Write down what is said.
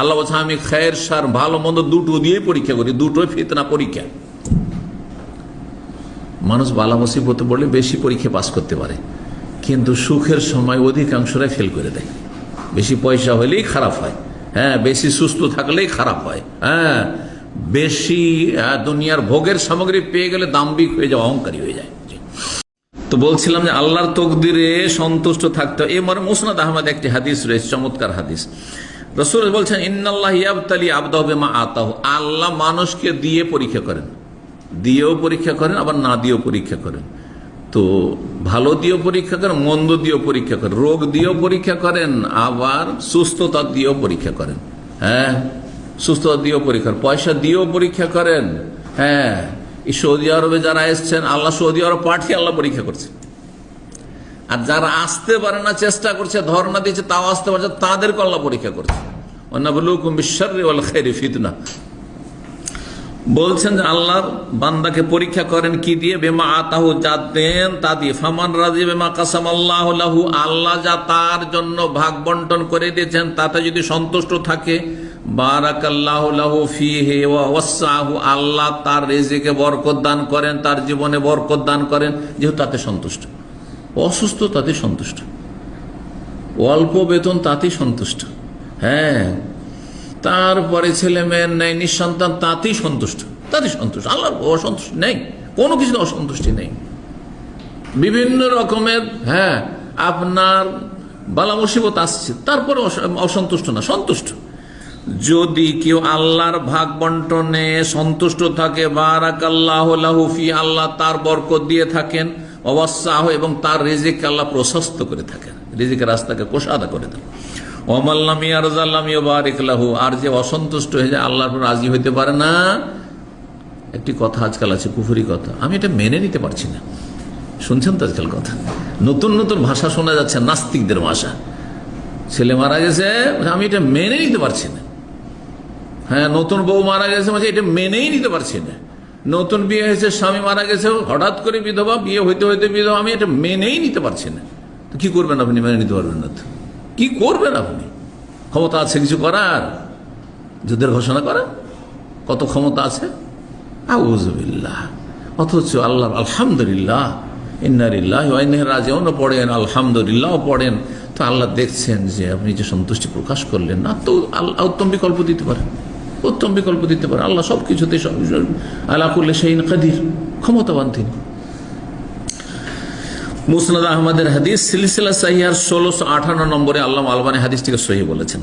আল্লাহ বলছে, আমি খায়ের সার, ভালো মন্দ দুটো দিয়েই পরীক্ষা করি, দুটোই ফিতনা পরীক্ষা। মানুষ বালা মুসিবতে পড়লে বেশি পরীক্ষা পাস করতে পারে, কিন্তু সুখের সময় অধিকাংশরাই ফেল করে দেয়। বেশি পয়সা হলেই খারাপ হয় হ্যাঁ বেশি সুস্থ থাকলেই খারাপ হয় হ্যাঁ বেশি দুনিয়ার ভোগের সামগ্রী পেয়ে গেলে দাম্বিক হয়ে যায় অহংকারী হয়ে যায়। তো বলছিলাম যে আল্লাহর তকদিরে সন্তুষ্ট থাকতে হবে এবার মুসনাদ আহমদ একটি হাদিস রয়েছে, চমৎকার হাদিস। রসুল বলছেন, ইন্নাল্লাহ ইয়াবতালি আবদাহবে মা আতাহ। আল্লাহ মানুষকে দিয়ে পরীক্ষা করেন। দিয়েও পরীক্ষা করেন, আবার না দিয়েও পরীক্ষা করেন। তো ভালো দিয়েও পরীক্ষা করেন, মন্দ দিয়েও পরীক্ষা করেন। রোগ দিয়েও পরীক্ষা করেন, আবার সুস্থতা দিয়েও পরীক্ষা করেন। হ্যাঁ সুস্থতা দিয়েও পরীক্ষা পয়সা দিয়েও পরীক্ষা করেন। হ্যাঁ সৌদি আরবে যারা এসছেন, আল্লাহ সৌদি আরব পাঠিয়ে আল্লাহ পরীক্ষা করছে আর যারা আসতে পারে না, চেষ্টা করছে, ধর্ণা দিচ্ছে তাও আসতে পারছে তাদেরকে আল্লাহ পরীক্ষা করছে। বলছেন যে আল্লাহ বান্দাকে পরীক্ষা করেন কি দিয়ে? বেমা আতাহু যা দেন তা দিয়ে ফামান রাজি, বেমা কাসাম আল্লাহ লাহু। আল্লাহ যা তার জন্য ভাগ বন্টন করে দিয়েছেন, তাতে যদি সন্তুষ্ট থাকে আল্লাহ তার রেজেকে বরকত দান করেন, তার জীবনে বরকত দান করেন, যেহেতু তাতে সন্তুষ্ট। অসুস্থ তাতে সন্তুষ্ট। অল্প বেতন তাতেই সন্তুষ্ট। হ্যাঁ তারপরে ছেলে মেয়ের নেই, নিঃসন্তান তাতেই সন্তুষ্ট। তাতে সন্তুষ্ট। আল্লাহ অসন্তুষ্ট নেই, কোনো কিছু অসন্তুষ্টি নেই। বিভিন্ন রকমের হ্যাঁ আপনার বালা মুসিবত আসছে, তারপরে অস- অসন্তুষ্ট না, সন্তুষ্ট। যদি কেউ আল্লাহর ভাগ বন্টনে সন্তুষ্ট থাকে বারাক আল্লাহ আল্লাহ তার বরকত দিয়ে থাকেন অবস্যাহ এবং তার রেজিক আল্লাহ প্রশস্ত করে থাকেন। রেজেকের রাস্তাকে কোষাদা করে দেন। অমাল্লামি আর বারিক লাহু। আর যে অসন্তুষ্ট হয়ে যায়, আল্লাহর রাজি হইতে পারে না। একটি কথা আজকাল আছে, কুফুরি কথা। আমি এটা মেনে নিতে পারছি না। শুনছেন তো আজকাল কথা? নতুন নতুন ভাষা শোনা যাচ্ছে, নাস্তিকদের ভাষা। ছেলে মারা গেছে আমি এটা মেনে নিতে পারছি না। হ্যাঁ নতুন বউ মারা গেছে মানে এটা মেনেই নিতে পারছি না। নতুন বিয়ে হয়েছে, স্বামী মারা গেছে, হঠাৎ করে বিধবা, বিয়ে হইতে হইতে বিধবা, আমি এটা মেনেই নিতে পারছি না। তো কি করবেন আপনি? মেনে নিতে পারবেন না তো। কি করবেন আপনি? ক্ষমতা আছে কিছু করার? যুদ্ধের ঘোষণা করা কত ক্ষমতা আছে? আউজবিল্লাহ অথচ আল্লাহ, আলহামদুলিল্লাহ ইন্নারিল্লাহ রাজেও পড়েন, আলহামদুলিল্লাহ পড়েন। তো আল্লাহ দেখছেন যে আপনি যে সন্তুষ্টি প্রকাশ করলেন, না, তো আল্লাহ উত্তম বিকল্প দিতে পারেন। উত্তম বিকল্প দিতে পারে। আল্লাহ সব কিছুতে আলা আল্লাহ করলে সেই কাদির, ক্ষমতাবান তিনি। মুসনাদ আহমদের হাদিস সিলসিলা সাহিয়ার ষোলোশো আঠান্ন নম্বরে আল্লাহ আলবানী হাদিসটিকে সহি বলেছেন।